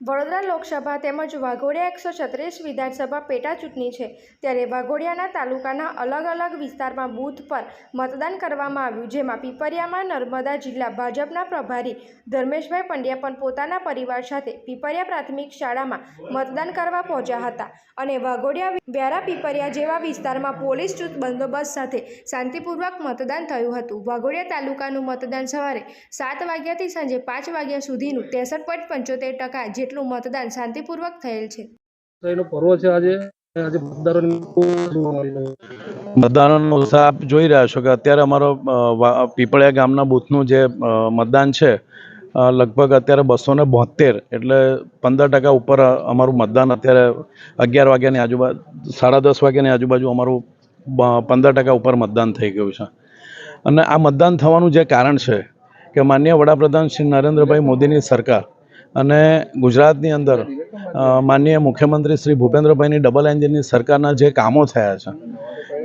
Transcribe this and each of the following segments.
વડોદરા લોકસભા તેમજ વાઘોડિયા એકસો છત્રીસ વિધાનસભા પેટા ચૂંટણી છે. ત્યારે વાઘોડિયાના તાલુકાના અલગ અલગ વિસ્તારમાં બૂથ પર મતદાન કરવામાં આવ્યું, જેમાં પીપરિયામાં નર્મદા જિલ્લા ભાજપના પ્રભારી ધર્મેશભાઈ પંડ્યા પણ પોતાના પરિવાર સાથે પીપરિયા પ્રાથમિક શાળામાં મતદાન કરવા પહોંચ્યા હતા અને વાઘોડિયા વ્યારા પીપરિયા જેવા વિસ્તારમાં પોલીસ ચુસ્ત બંદોબસ્ત સાથે શાંતિપૂર્વક મતદાન થયું હતું. વાઘોડિયા તાલુકાનું મતદાન સવારે સાત વાગ્યાથી સાંજે પાંચ વાગ્યા સુધીનું ત્રેસઠ પોઈન્ટ પંચોતેર ટકા જેટલું મતદાન શાંતિપૂર્વક થયેલ છે તો એનો પર્વ છે આજે આજે. મતદારોનો ઉત્સાહ આપ જોઈ રહ્યા છો કે અત્યારે અમારો પીપળિયા ગામના બૂથનું જે મતદાન છે લગભગ અત્યારે બસો ને બોતેર એટલે પંદર ટકા ઉપર અમારું મતદાન અત્યારે અગિયાર વાગ્યાની આજુબાજુ સાડા દસ વાગ્યાની આજુબાજુ અમારું પંદર ટકા ઉપર મતદાન થઈ ગયું છે અને આ મતદાન થવાનું જે કારણ છે કે માન્ય વડાપ્રધાન શ્રી નરેન્દ્રભાઈ મોદીની સરકાર અને ગુજરાતની અંદર માનનીય મુખ્યમંત્રી શ્રી ભૂપેન્દ્રભાઈની ડબલ એન્જિનની સરકારના જે કામો થયા છે,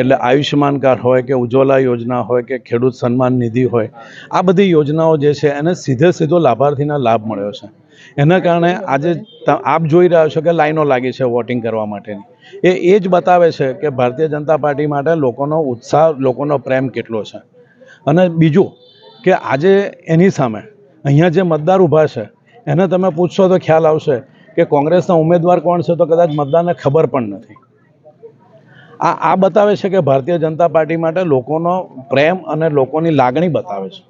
એટલે આયુષ્યમાન કાર્ડ હોય કે ઉજ્જવલા યોજના હોય કે ખેડૂત સન્માન નિધિ હોય, આ બધી યોજનાઓ જે છે એને સીધે સીધો લાભાર્થીને લાભ મળ્યો છે. એના કારણે આજે આપ જોઈ રહ્યા છો કે લાઈનો લાગી છે વોટિંગ કરવા માટેની. એ એ જ બતાવે છે કે ભારતીય જનતા પાર્ટી માટે લોકોનો ઉત્સાહ, લોકોનો પ્રેમ કેટલો છે. અને બીજું કે આજે એની સામે અહીંયા જે મતદાર ઊભા છે એને તમે પૂછશો તો ખ્યાલ આવશે કે કોંગ્રેસના ઉમેદવાર કોણ છે તો કદાચ મતદારને ખબર પણ નથી. આ આ બતાવે છે કે ભારતીય જનતા પાર્ટી માટે લોકોનો પ્રેમ અને લોકોની લાગણી બતાવે છે.